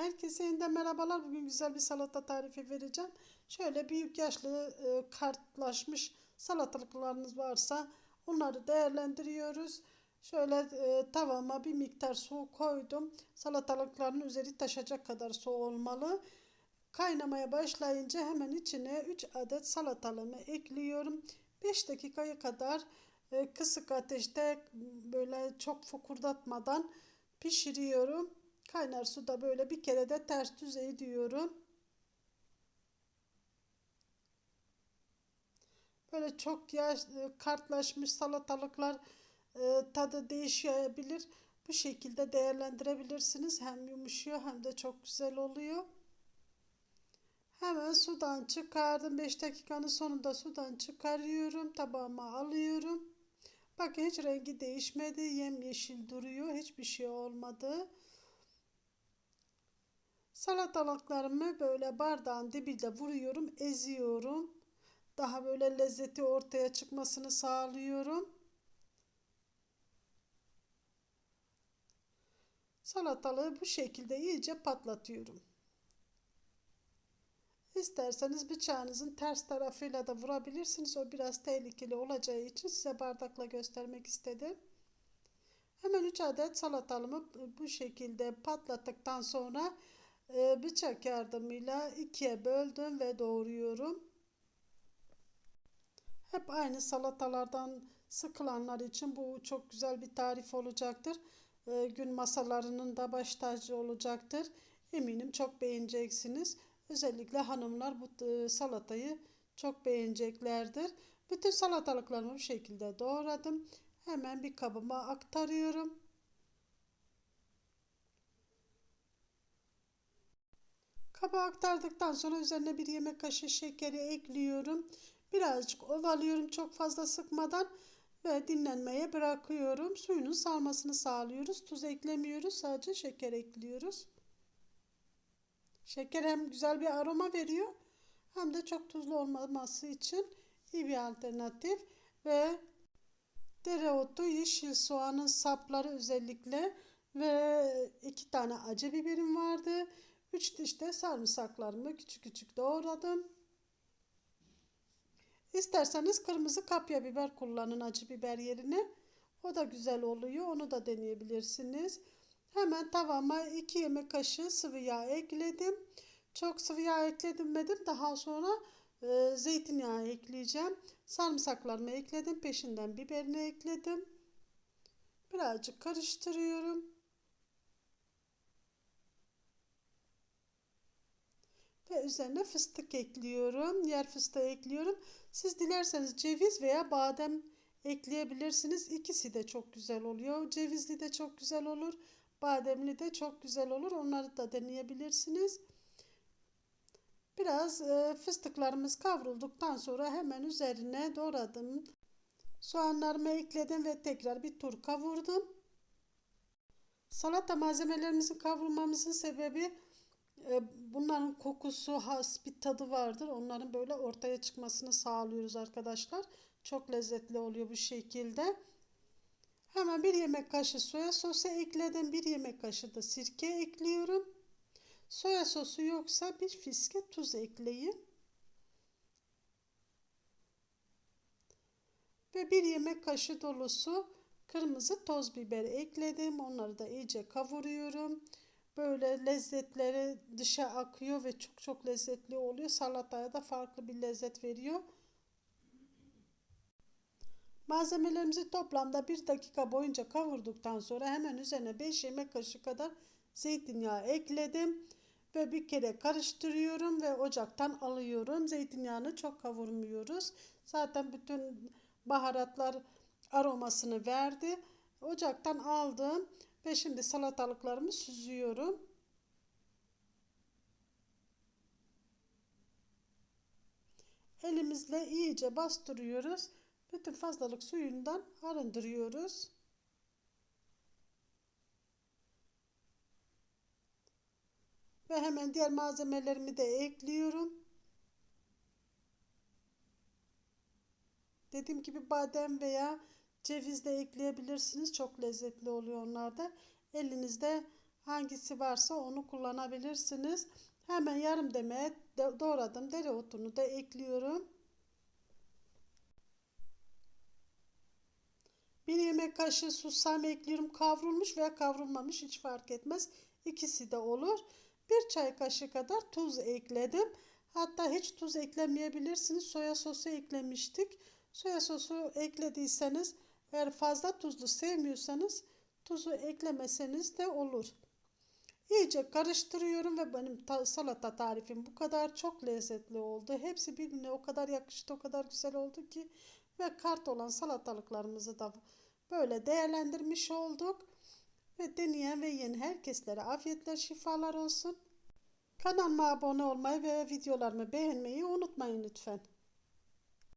Herkese yeniden merhabalar. Bugün güzel bir salata tarifi vereceğim. Şöyle büyük yaşlı e, kartlaşmış salatalıklarınız varsa onları değerlendiriyoruz. Şöyle e, tavama bir miktar su koydum. Salatalıkların üzeri taşacak kadar su olmalı. Kaynamaya başlayınca hemen içine 3 adet salatalığımı ekliyorum. 5 dakikaya kadar e, kısık ateşte böyle çok fokurdatmadan pişiriyorum. Kaynar suda böyle bir kere de ters düz ediyorum. Böyle çok yaş, e, kartlaşmış salatalıklar e, tadı değişebilir. Bu şekilde değerlendirebilirsiniz. Hem yumuşuyor hem de çok güzel oluyor. Hemen sudan çıkardım. 5 dakikanın sonunda sudan çıkarıyorum. Tabağıma alıyorum. Bakın hiç rengi değişmedi. Yemyeşil duruyor. Hiçbir şey olmadı. Salatalıklarımı böyle bardağın dibiyle vuruyorum, eziyorum. Daha böyle lezzeti ortaya çıkmasını sağlıyorum. Salatalığı bu şekilde iyice patlatıyorum. İsterseniz bıçağınızın ters tarafıyla da vurabilirsiniz. O biraz tehlikeli olacağı için size bardakla göstermek istedim. Hemen 3 adet salatalımı bu şekilde patlattıktan sonra e, bıçak yardımıyla ikiye böldüm ve doğruyorum. Hep aynı salatalardan sıkılanlar için bu çok güzel bir tarif olacaktır. E, gün masalarının da baş tacı olacaktır. Eminim çok beğeneceksiniz. Özellikle hanımlar bu e, salatayı çok beğeneceklerdir. Bütün salatalıklarımı bu şekilde doğradım. Hemen bir kabıma aktarıyorum. Kaba aktardıktan sonra üzerine bir yemek kaşığı şekeri ekliyorum. Birazcık ovalıyorum çok fazla sıkmadan ve dinlenmeye bırakıyorum. Suyunun salmasını sağlıyoruz. Tuz eklemiyoruz. Sadece şeker ekliyoruz. Şeker hem güzel bir aroma veriyor hem de çok tuzlu olmaması için iyi bir alternatif ve dereotu, yeşil soğanın sapları özellikle ve iki tane acı biberim vardı. 3 diş de sarımsaklarımı küçük küçük doğradım. İsterseniz kırmızı kapya biber kullanın acı biber yerine. O da güzel oluyor. Onu da deneyebilirsiniz. Hemen tavama 2 yemek kaşığı sıvı yağ ekledim. Çok sıvı yağ ekledim dedim. Daha sonra e, zeytinyağı ekleyeceğim. Sarımsaklarımı ekledim. Peşinden biberini ekledim. Birazcık karıştırıyorum. Ve üzerine fıstık ekliyorum. Yer fıstığı ekliyorum. Siz dilerseniz ceviz veya badem ekleyebilirsiniz. İkisi de çok güzel oluyor. Cevizli de çok güzel olur. Bademli de çok güzel olur. Onları da deneyebilirsiniz. Biraz e, fıstıklarımız kavrulduktan sonra hemen üzerine doğradım. Soğanlarımı ekledim ve tekrar bir tur kavurdum. Salata malzemelerimizin kavrulmamızın sebebi bunların kokusu, has bir tadı vardır. Onların böyle ortaya çıkmasını sağlıyoruz arkadaşlar. Çok lezzetli oluyor bu şekilde. Hemen bir yemek kaşığı soya sosu ekledim. Bir yemek kaşığı da sirke ekliyorum. Soya sosu yoksa bir fiske tuz ekleyin. Ve bir yemek kaşığı dolusu kırmızı toz biber ekledim. Onları da iyice kavuruyorum. Böyle lezzetleri dışa akıyor ve çok çok lezzetli oluyor. Salataya da farklı bir lezzet veriyor. Malzemelerimizi toplamda 1 dakika boyunca kavurduktan sonra hemen üzerine 5 yemek kaşığı kadar zeytinyağı ekledim ve bir kere karıştırıyorum ve ocaktan alıyorum. Zeytinyağını çok kavurmuyoruz. Zaten bütün baharatlar aromasını verdi. Ocaktan aldım ve şimdi salatalıklarımı süzüyorum. Elimizle iyice bastırıyoruz. Bütün fazlalık suyundan arındırıyoruz. Ve hemen diğer malzemelerimi de ekliyorum. Dediğim gibi badem veya ceviz de ekleyebilirsiniz. Çok lezzetli oluyor onlar da. Elinizde Hangisi varsa onu kullanabilirsiniz. Hemen yarım demeye de- doğradım dereotunu da ekliyorum. Bir yemek kaşığı susam ekliyorum. Kavrulmuş veya kavrulmamış hiç fark etmez. İkisi de olur. Bir çay kaşığı kadar tuz ekledim. Hatta hiç tuz eklemeyebilirsiniz. Soya sosu eklemiştik. Soya sosu eklediyseniz eğer fazla tuzlu sevmiyorsanız tuzu eklemeseniz de olur. İyice karıştırıyorum ve benim ta- salata tarifim bu kadar çok lezzetli oldu. Hepsi birbirine o kadar yakıştı, o kadar güzel oldu ki ve kart olan salatalıklarımızı da böyle değerlendirmiş olduk. Ve deneyen ve yiyen herkeslere afiyetler, şifalar olsun. Kanalıma abone olmayı ve videolarımı beğenmeyi unutmayın lütfen.